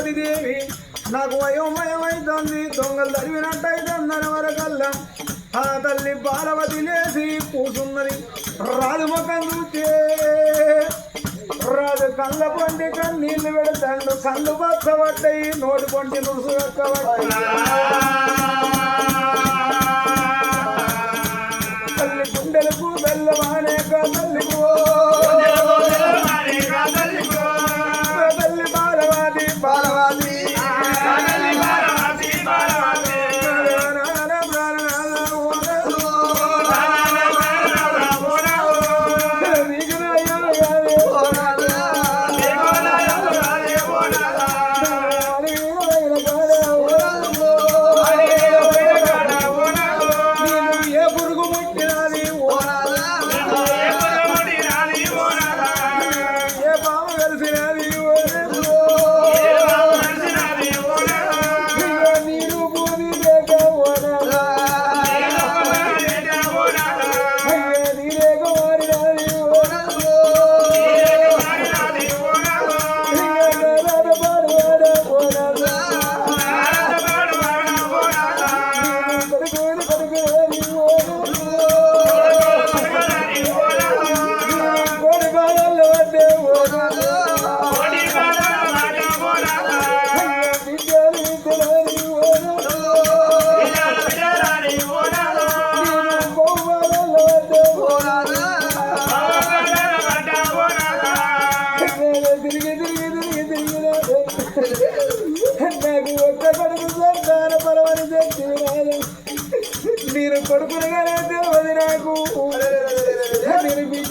పార్వతి దేవి. నాకు వయోమయమైతుంది దొంగలు తరివినట్టయితే వరకల్లా ఆ తల్లి పార్వతి లేచి కూసున్నది. రాజు ముఖం చూచే రాజు కళ్ళ పొండి కన్నీళ్ళు పెడతాడు. కళ్ళు పచ్చబడ్డాయి నోటి పొండి నుడుసు తల్లి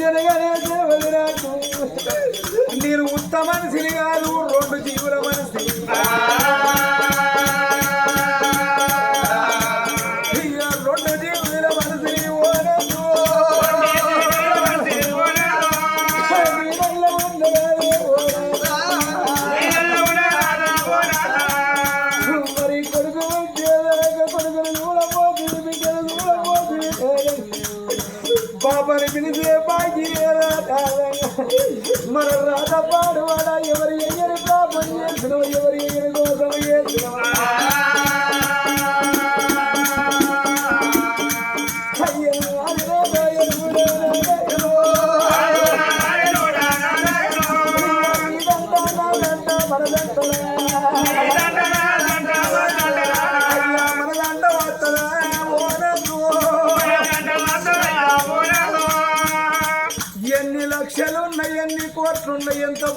నేను దేవుడు నాకు నేను ఉత్తమ మన రాధ పాడువాడ ఎవరి ఎగరి పాపం చేసిన ఎవరు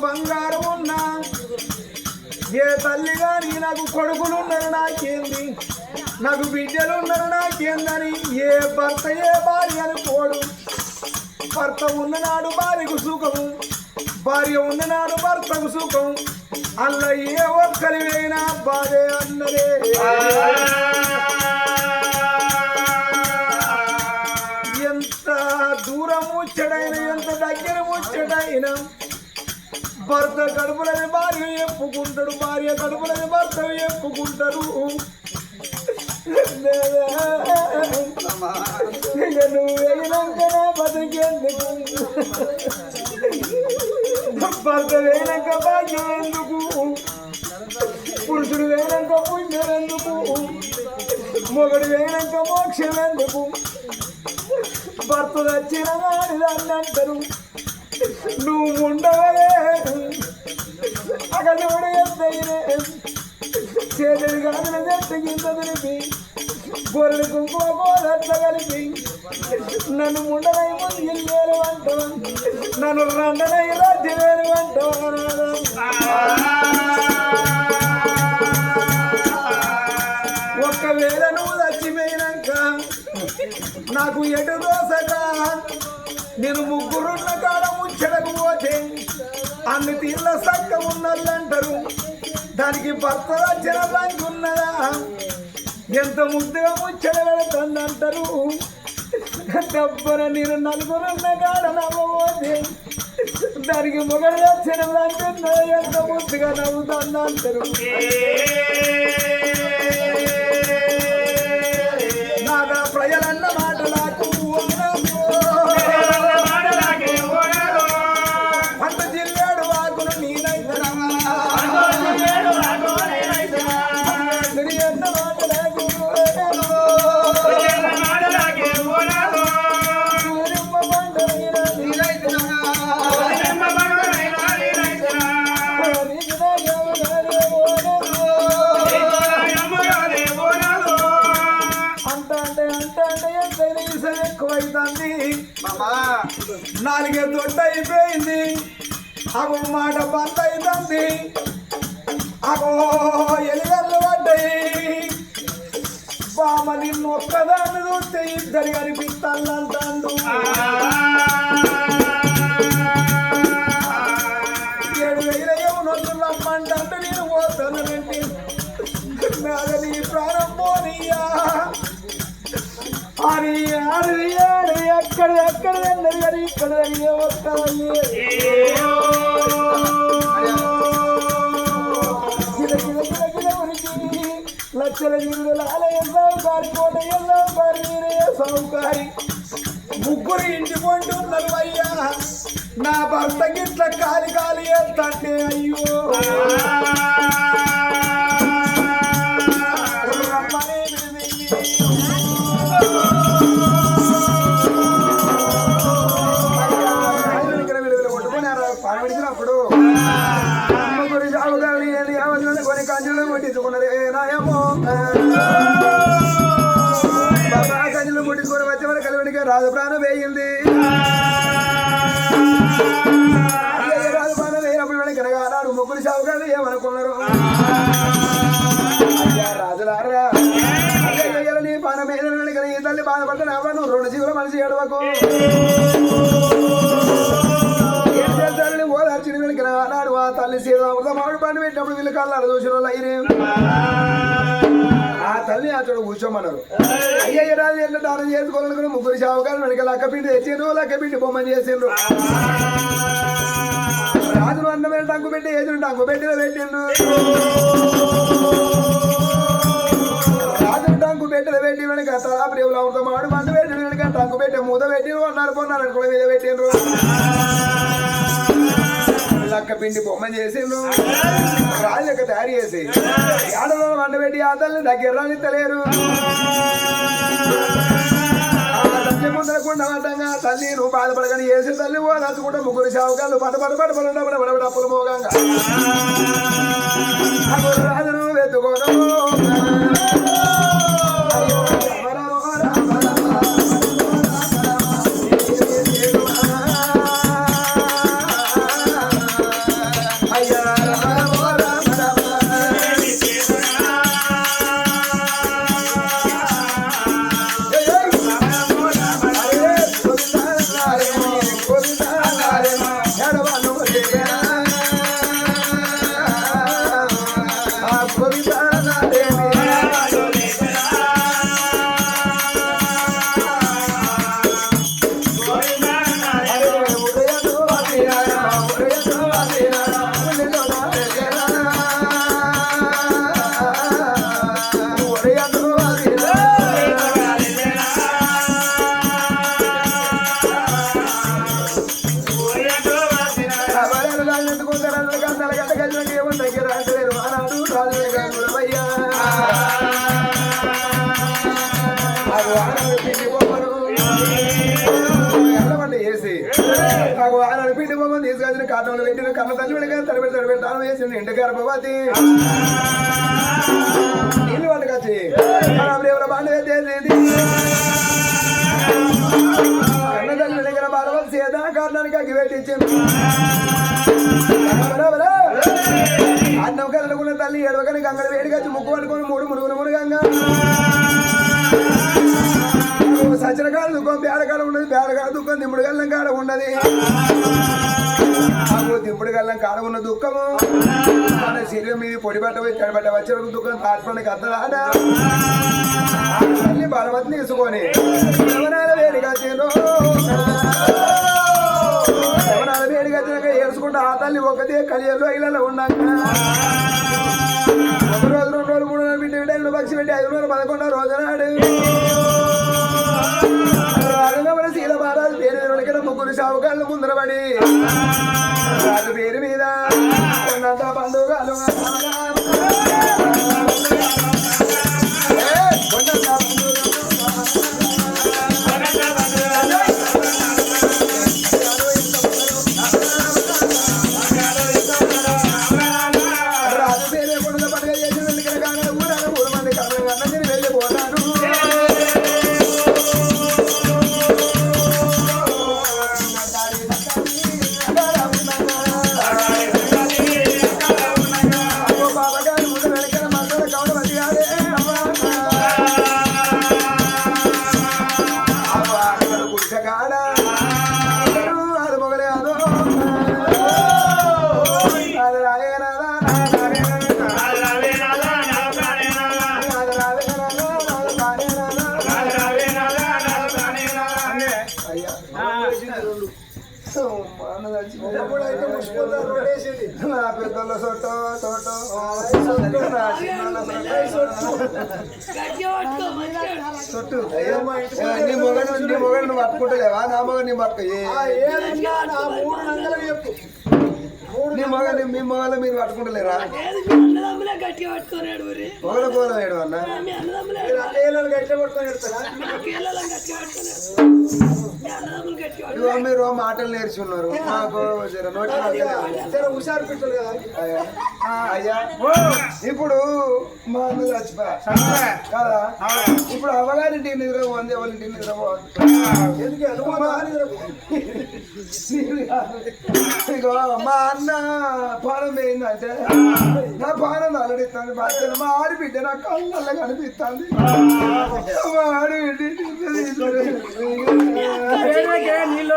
బంగారం ఉన్నా ఏ తల్లి గాని నాకు కొడుకులు ఉన్నారు నాకేంది? నాకు బిడ్డలు ఉన్నారు నాకేందని? ఏ భర్త ఏ భార్య అనుకోడు భర్త ఉన్ననాడు భార్యకు సుఖము భార్య ఉన్ననాడు భర్తకు సుఖం. అల్ల ఏ ఒక్కరివైనా బాధే అన్నదే. భర్త కడుపులని భార్య చెప్పుకుంటాడు భార్య కడుపులని భర్త చెప్పుకుంటారు ఇక బతికేందుకు? భర్త వేయనాక భాగ్యం ఎందుకు? పురుషుడు వేయనాక పుణ్యం ఎందుకు? మొగడు వేయనాక మోక్షం ఎందుకు? భర్త వచ్చిన దాన్ని అంటారు. నువ్వు ఉండవలే అగలుడు ఎంతైనే చేతులు కాదుల చెట్టు కింద దులిపి గొర్రెలు కుంకుమ కలిపి నన్ను ముండనై ముందు వేరు అంటావు? నన్ను రండనై రాజ్య వేరు ఒక్కవేళ నువ్వు చచ్చిపోయినాక నాకు ఎటు దోసక నేను ముగ్గురున్న కాడ ముచ్చడకు అన్ని తీర్ల సక్క ఉన్నదంటారు. దానికి భర్త వచ్చిన ఉన్నదా ఎంత ముద్దుగా ముచ్చట పెడుతుందంటారు డబ్బున నేను నలుగురున్న కాడ నవ్వబోతే దానికి మొగడ వచ్చిన బంక్ ఉన్నదా ఎంత ముద్దుగా నవ్వుతుందంటారు. నాగా ప్రజలన్న మాటలకు అగో మాట బంద్ అవుతుంది అగో ఎలుగల్లు పడ్డాయి. బామ నిన్ను ఒక్కదాన్ని చూస్తే ఇద్దరు కనిపిస్తానంటాడు ఏడు వేల నొద్దు రమ్మంటే నేను పోతానండి నాగని ప్రాణం పోనీయా. అని ఆడి ఆడి అక్కడ అక్కడ అందరు కానీ ఇక్కడ ఒక్కదాన్ని లక్షల గిరుల ఆలయం సావుకారి కోట ఎల్లో మీరే సావుకారి ముగ్గురు ఇంటి కొంటున్నారు అయ్యా నా భర్త గిట్ల కాలి కాలి ఎత్తంటే అయ్యో రమ్మనే ఏమన్నా ముట్టించుకున్నది. కంచెలు నాయమో. బాబా కంచెలు వచ్చే వరకు కలివిడికి రాజు ప్రాణం వేయింది. రాజు ప్రాణం వేయినప్పుడు వెనక కనుక ముగ్గురు సాగుగాని ఏమనుకున్నారు? రాజులారా అయ్యయ్య నీ పానం మీద వెనక తల్లి బాధపడ్డా నువ్వు రెండు జీవుల మనిషి ఏడవకు. ఓదార్చిన నాడు ఆ తల్లి సీతామృత మామిడి పండు పెట్టినప్పుడు వీళ్ళు కళ్ళారు చూసిన వాళ్ళు అయినే ఆ తల్లి అతడు కూర్చోమన్నారు. అయ్యయ్య రాజు ఎట్లా దానం చేసుకోవాలనుకుని ముగ్గురు షావుకారు వెనక లక్కపిండి తెచ్చిండ్రు లక్కపిండి బొమ్మని చేసిండ్రు. రాజులు అన్న మీద టంకు పెట్టి ఏదును టంకు పెట్టిన పెట్టిండ్రు. రాజును టంకు పెట్టిన పెట్టి వెనక తలా ప్రేమలు అమృతం మాడు పండు పెట్టిన వెనక టంగు పెట్టి మూత పెట్టిండ్రు అన్నారు పొన్నారు అనుకుని మీద పెట్టిండ్రు. లక్క పిండి బొమ్మ చేసిండ్రు రాజు లెక్క తయారు చేసి ఏడలో వంట పెట్టి ఆ తల్లి దగ్గర రానిత్తలేరు ముందర కొండ పడ్డంగా తల్లి నువ్వు బాధపడగాని వేసి తల్లి ఓ నచ్చుకుంటే ముగ్గురు షావుకాలు పట పట పట పడ పడ పడ పడ అప్పులు అప్పుడు రాజును వెతుకోను బొమ్మను కాటంలో పెట్టిన కన్న తల్లి వెళ్ళగా తడిపెట్టి తడిపెట్టి తాను వేసింది. ఇంటి గర్భవతి. నీళ్ళు వంటకొచ్చి ఎవరు బాండ కన్న తల్లి దగ్గర బాలవల్ సీదా కారణానికి అగ్గి పెట్టించింది. అన్నం తల్లి ఎడవకని గంగలు వేడికొచ్చి ముక్కు పట్టుకొని మూడు మురుగులు మురుగంగా సచనకాల దుఃఖం పేడకాడ ఉండదు పేడకాడ దుఃఖం నిమ్ముడు గల్లం కాడ ఉండదు నాకు దింపుడు గల్లం కాడ ఉన్న దుఃఖము? మన శరీరం మీద పొడి బట్ట పోయి తడిబట్ట వచ్చే వరకు దుఃఖం తాటిపండుకి అద్దరాడ తల్లి బలవతిని తీసుకొని యవనాల వేడిగా తిను యవనాల వేడిగా తినక ఏడుచుకుంటూ ఆ తల్లి ఒకటే కలియల్లో ఇళ్ళలో ఉన్నాక ఒక రోజు రెండు రోజులు మూడు రోజులు పెట్టి విడాకులు పక్షి పెట్టి ఐదు రోజులు పదకొండు రోజు నాడు. రాజనగర శీల మహారాజు పేరు వెనుకన ముగ్గురు షావుకాళ్ళు ముందరబడి. పేరు మీద పండుగ నీ మొగను నీ మొగను నువ్వు పట్టుకుంటలేవా నా నీ పట్టుకో మొగ మీ మొగలు మీరు పట్టుకుంటలేరా? గట్టిగా వేయడం అన్న? మీ అన్నదమ్ములే గట్టిగా పట్టుకొని ఎడతారా? కేళ్ళలో గట్టిగా పట్టుకున్నాడు మీ అన్నదమ్ములు గట్టిగా ఇదిగో మీరు మాటలు నేర్చి ఉన్నారు. మాకు జర నోటి జర హుషారు పెట్టారు కదా. అయ్యా. అయ్యా. ఇప్పుడు మా అన్న చచ్చిపోయా కదా? ఇప్పుడు అవ్వగారింటి నిద్ర పోంది ఎవరింటి నిద్ర ఎందుకు? అనుమానం ఇగో మా అన్న పానం ఏంటంటే నా పానం అలడిస్తుంది బాధ్యత మా ఆడిబిడ్డ నా కళ్ళల్లో కనిపిస్తుంది. ఆడిబిడ్డ నీళ్ళు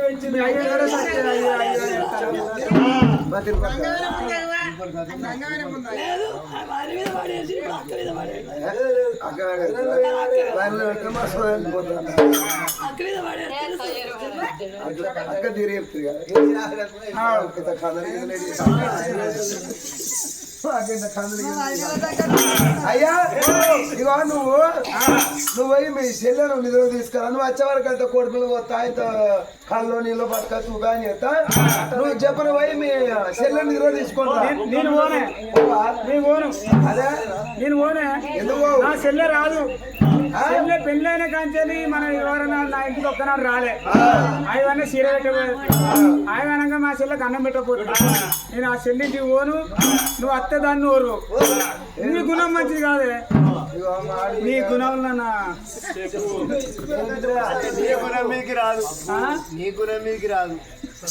పెంచింది అయ్యో అక్క మీద పడేసి అక్క అయ్యా ఇగో నువ్వు నువ్వు పోయి మీ చెల్లెను నిద్ర తీసుకురా. నువ్వు వచ్చే వరకు అయితే కొడుకులు పోతా అయితే కళ్ళు నీళ్ళు పట్టుక తూగా అని చెప్తా. నువ్వు చెప్పిన పోయి మీ చెల్లెని నిద్ర తీసుకుంటా. నేను పోనే. నేను పోను. అదే? నేను పోనే. ఎందుకు? నా చెల్లె రాదు. చెల్లె పెళ్ళైన కాంచెల్లి మన ఎవరైనా నా ఇంటికి ఒక్కనాడు రాలే. ఆయన సీర పెట్టబోయేది ఆయన మా చెల్లెకి అన్నం పెట్టకపోతుంది నేను ఆ చెల్లింటికి పోను నువ్వు అత్తే దాన్ని ఓరు నీ గుణం మంచిది కాదే. నీ గుణం మీదకి రాదు? నీ గుణం మీదకి రాదు.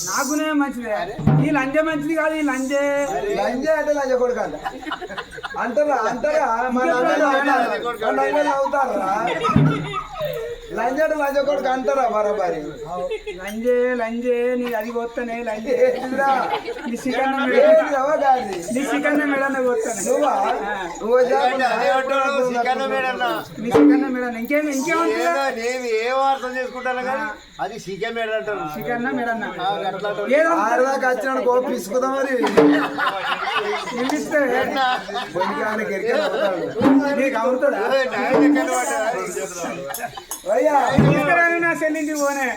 నా గుణమే మంచిదే. ఈ లంజే మంచిది కాదు ఈ లంజే లంజే అంటే లంజ కొడుకు అంటారా? అంటారా? మన లంజలు అవుతారా అవుతారా? లంజ కొడుకు అంటారా బరాబరి? లంజే లంజే నీ అది పోతానే లంజే? నీ గాడిది? నీ పోతానే. నువ్వా? మేడన్న? నీ ఇంకేం ఇంకేముంటుంది ఏదో నేను ఏ అర్థం చేసుకుంటాను కానీ అది సికే మేడ అంటారు. సికన్న మెడన్న ఆ, గట్లా అంటారు. ఏదో ఆడదాకా వచ్చినాడు పిసుకుదా మరి నిలిస్తే. నీకు నా చెల్లింటికి పోనే.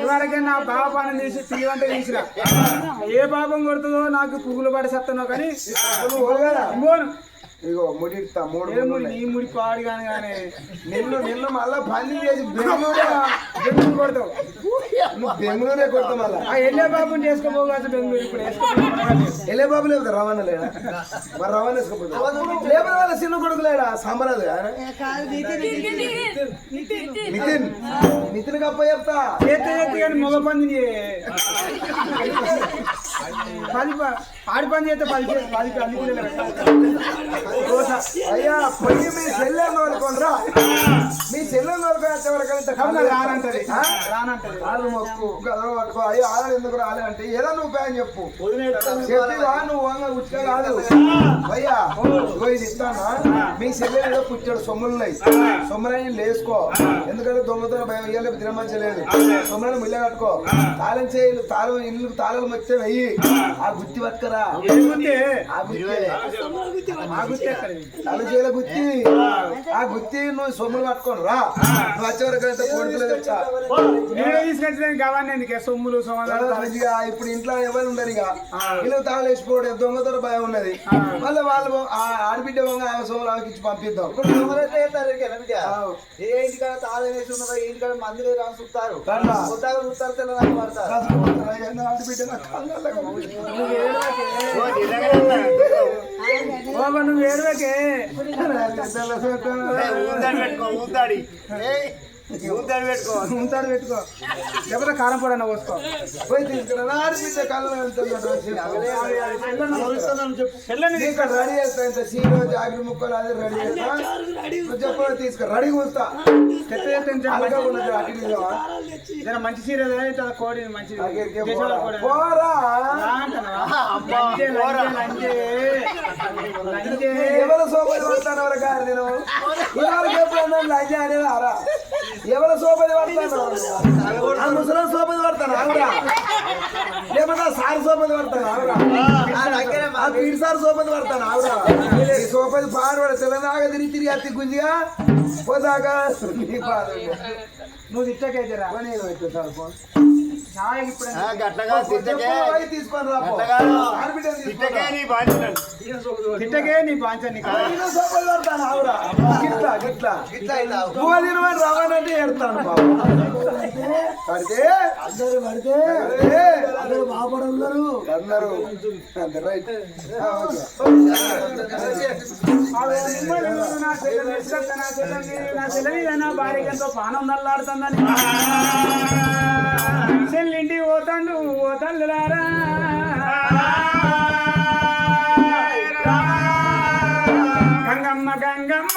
ఇవరకే నా బావ పని తీసి తీవంటే తీసిన ఏ పాపం కొడుతుందో నాకు పువ్వులు పడి సత్తనో కానీ? పోను. ఇగో ముడిస్తా మూడు ముడి. నీ ముడి పాడు కానీ కానీ. నిన్ను నిన్ను మళ్ళా పని చేసి బెంగళూరే బెంగళూరు కొడతావు. నువ్వు బెంగళూరే కొడతా మళ్ళా. ఆ ఎల్లే బాబుని చేసుకోపోగాల్సి బెంగళూరు ఇప్పుడు వేసుకోపోయి ఎలే బాబు లేదు రవాణా లేడా? మరి రవాణా వేసుకోపోతే లేబర్ వాళ్ళ చిన్న కొడుకు లేడా? సంబరాదు నితిన్ నితిన్ గప్ప చెప్తా. చేస్తే చేస్తే కానీ మగ పని. పది ఆడి పని చేస్తే పది పది పెట్టాలి. అయ్యా పోయి మీ చెల్లెని తోలుకోనరా మీ చెల్లెని తోలుకొని ఎవరికైనా కమల రానంటది. ఆ? రానంటది. ఆలు మొక్కు గదవ పట్టుకో. అయ్యో ఆడలు ఎందుకు రాలే అంటే ఏదో నువ్వు ప్యాన్ చెప్పు. చెప్పివా? నువ్వు వంగ ఉచిత కాదు. అయ్యా ఇగో ఇది ఇస్తానా? మీ చెల్లెలు ఏదో పుట్టాడు సొమ్ములున్నాయి. సొమ్ములని లేసుకో ఎందుకంటే దొంగతో భయం ఇయ్యాలి దినమంచి లేదు సొమ్ములను మిల్ల కట్టుకో. తాళం చేయి తాళం ఇల్లు తాళం వచ్చే వెయ్యి ఆ. గుత్తి పట్టుకరా. ఆ గుత్తి. ఆ చేయల గుత్తి ఆ గుత్తి నువ్వు సొమ్ములు పట్టుకొని రా. నువ్వు వచ్చే వరకు అయితే కోడిపిల్ల తెచ్చా? తీసుకొచ్చిన ఎందుకే? సొమ్ములు ఇప్పుడు ఇంట్లో ఎవరు ఉండరు ఇక. వీళ్ళు తాళం వేసిపోవడం దొంగతో భయం ఉన్నది. మళ్ళీ వాళ్ళు ఆ ఆడబిడ్డ వంగ ఆమె సోమలు ఆమెకి ఇచ్చి పంపిద్దాం. ఏ ఇంటికాడ తాళం వేసి ఉన్నదో ఇంటికాడ మంది లేదు అని చూస్తారు. చూస్తారు తెల్లదాన్ని పడతారు. ఆడబిడ్డ నా కళ్ళల్లో కనిపిస్తుంది. ఓ, నిజంగానే బాబా నువ్వు ఏడవకే తెల్ల ఊదాడి పెట్టుకో. లేకపోతే కారం పొడి అన్న పోసుకో. పోయి తీసుకురా ఇక్కడ రెడీ చేస్తా ఇంత జాగిరి ముక్కలు అది రెడీ చేస్తా. చెప్పగా తీసుకురా రెడీ కూస్తా. చెత్త అలగా ఉన్నది అటు మంచి సీర కోడి మంచి పోరా. ఎవరు సోపది పడతాను ఎవరు కాదు నేను ఎవరికి ఎప్పుడన్నా లంజ అనేది ఆరా ఎవరు సోపది పడతాను ముసలం సోపది పడతాను ఆవురా లేకపోతే సార్ సోపది పడతాను ఆవురా ఆ పీడి సార్ సోపది పడతాను ఆవురా ఈ సోపది పాడబడ తెలంగాణ తిరిగి తిరిగి అత్తి గుంజిగా పోదాక నువ్వు తిట్టకైతే రా పని పెట్టు ఫోన్ తిట్టకే. నీ బాధ్యత. తిట్టకే నీ బాంచని రావాలంటే పడితే? అందరూ పడితే? అందరూ అందరూ. అందరూ. నా నా పానం నల్లాడుతుందని. చెల్లింటి పోతాండు పోతాండు రారా గంగమ్మ గంగమ్మ.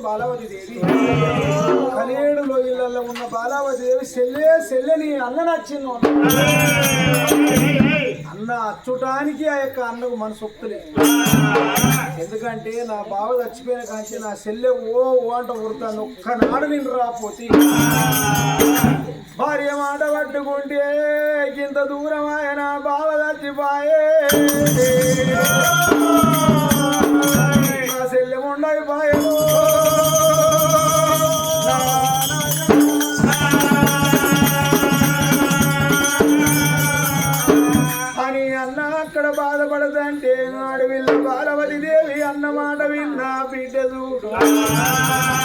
బాలావతి దేవి కలియేడు లోయలలో ఉన్న బాలావతి దేవి సెల్లే సెల్లని అన్న నచ్చింది అన్న అచ్చుటానికి ఆ యొక్క అన్నకు మనసు ఎందుకంటే నా బావ చచ్చిపోయిన కాంచి నా సెల్లె ఓ ఓ అంట ఉడతాను ఒక్కనాడు నేను రాపోతే భార్య మాట పట్టుకుంటే ఇంత దూరం ఆయన బావ చచ్చిపోయే. adorar.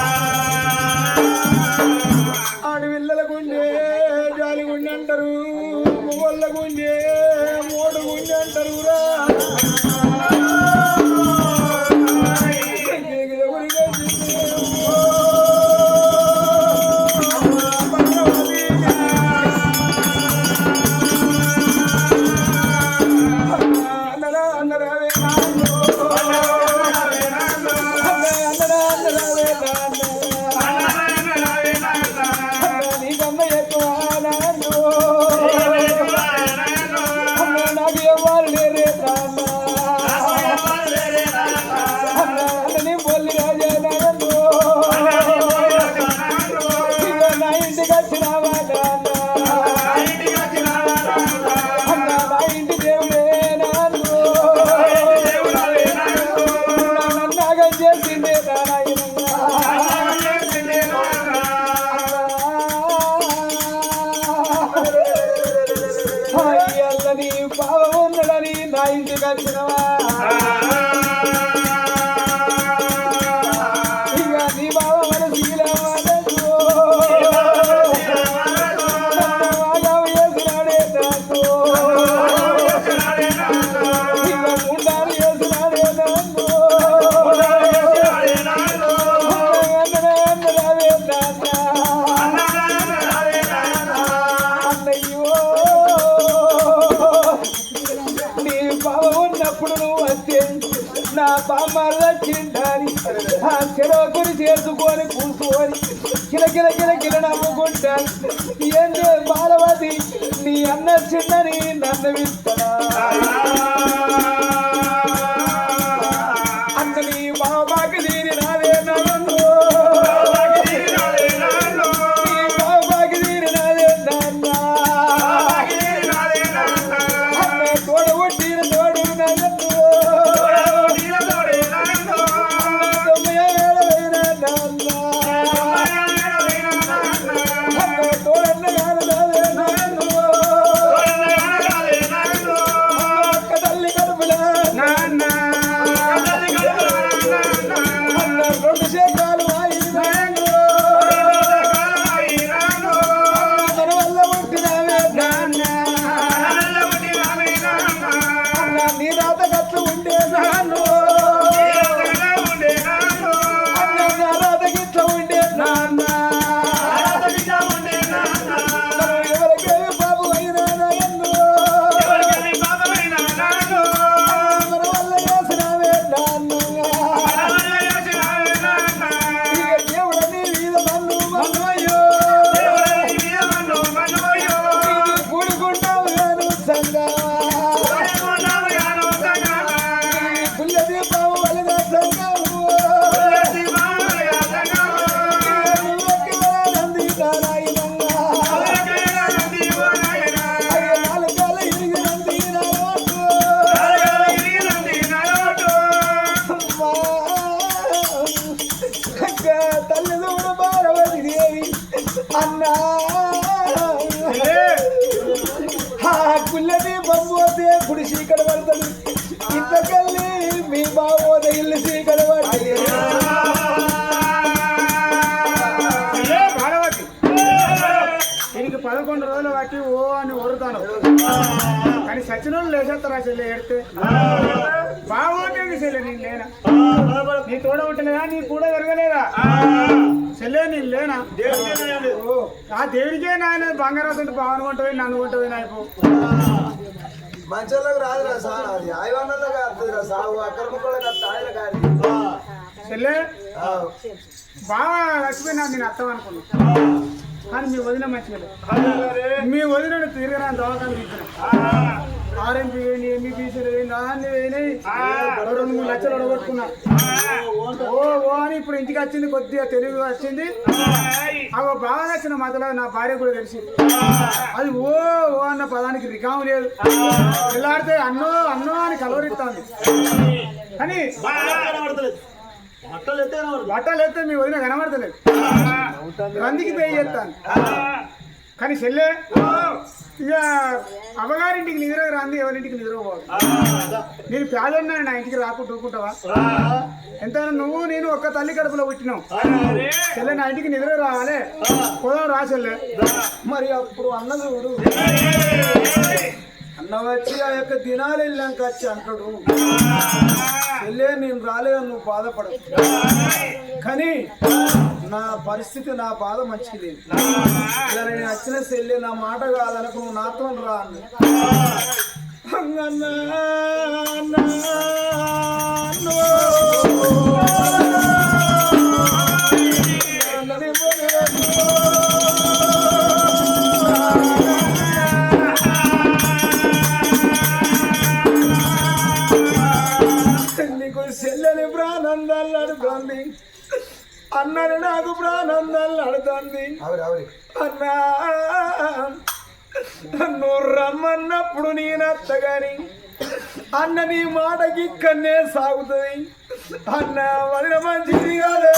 నీ చిన్నని నన్ను విత్తనా? కానీ సచినులు లేచేస్తారా చెల్లె? ఏడితే? బాగుంటుంది చెల్లె నేను లేనా? నీ తోడ ఉంటలేదా నీ కూడా జరగలేదా చెల్లె నేను లేనా? ఆ దేవుడికే నాయన బంగారం బాగా కొంటవి నన్ను కొంటవి నాయకు మంచోళ్ళకి రాదురా సార్ అది ఐవన్నోళ్ళకి వస్తుందిరా సాగు అక్కడ ముక్కలకి వస్తా ఆయన కానీ చెల్లె బాగా లక్ష్మీనాథ్ నేను అర్థం అనుకున్నా. కానీ మీ వదిన మంచిగా. మీ వదిన తిరగరా దవాఖాన ఆర్ఎంపీ వేయండి ఎంబీబీసీలు వేయండి అన్ని వేయినాయి రెండు మూడు లక్షలు ఒడగొట్టుకున్నా ఓ ఓ అని ఇప్పుడు ఇంటికి వచ్చింది కొద్దిగా తెలివి వచ్చింది. అవి బాగా నచ్చిన మధ్యలో నా భార్య కూడా తెలిసి అది ఓ ఓ అన్న పదానికి రికాము లేదు. తెల్లాడితే అన్నో అన్నో అని కలవరిస్తుంది. కానీ బట్టలు ఎత్తే మీ వదిన కనబడతలేదు. రందికి పే చేస్తాను కానీ చెల్లె ఇక అమ్మగారింటికి నిద్ర రాంది ఎవరింటికి నిద్ర పోదు. నేను పేదన్నా నా ఇంటికి రాకుండా ఊరుకుంటావా ఎంతైనా నువ్వు నేను ఒక్క తల్లి కడుపులో పుట్టినావు చెల్లె నా ఇంటికి నిద్ర రావాలి. పోదాం రా చెల్లె. మరి అప్పుడు అన్న చూడు అన్న వచ్చి ఆ యొక్క దినాలు వెళ్ళాక వచ్చి అంటాడు. వెళ్ళే నేను రాలేదు నువ్వు బాధపడవు కానీ నా పరిస్థితి నా బాధ మంచిది లేదు ఇలా నేను వచ్చిన సెల్లే నా మాట కాదనకు నువ్వు నాతో రా అన్న అన్నా, అన్నని నాకు ఆవిరి ఆవిరి అన్నా నువ్వు రమ్మన్నప్పుడు నేనత్తగాని అన్న నీ మాటకి ఇక్కడనే సాగుతుంది. అన్న వదిన మంచిది కాదే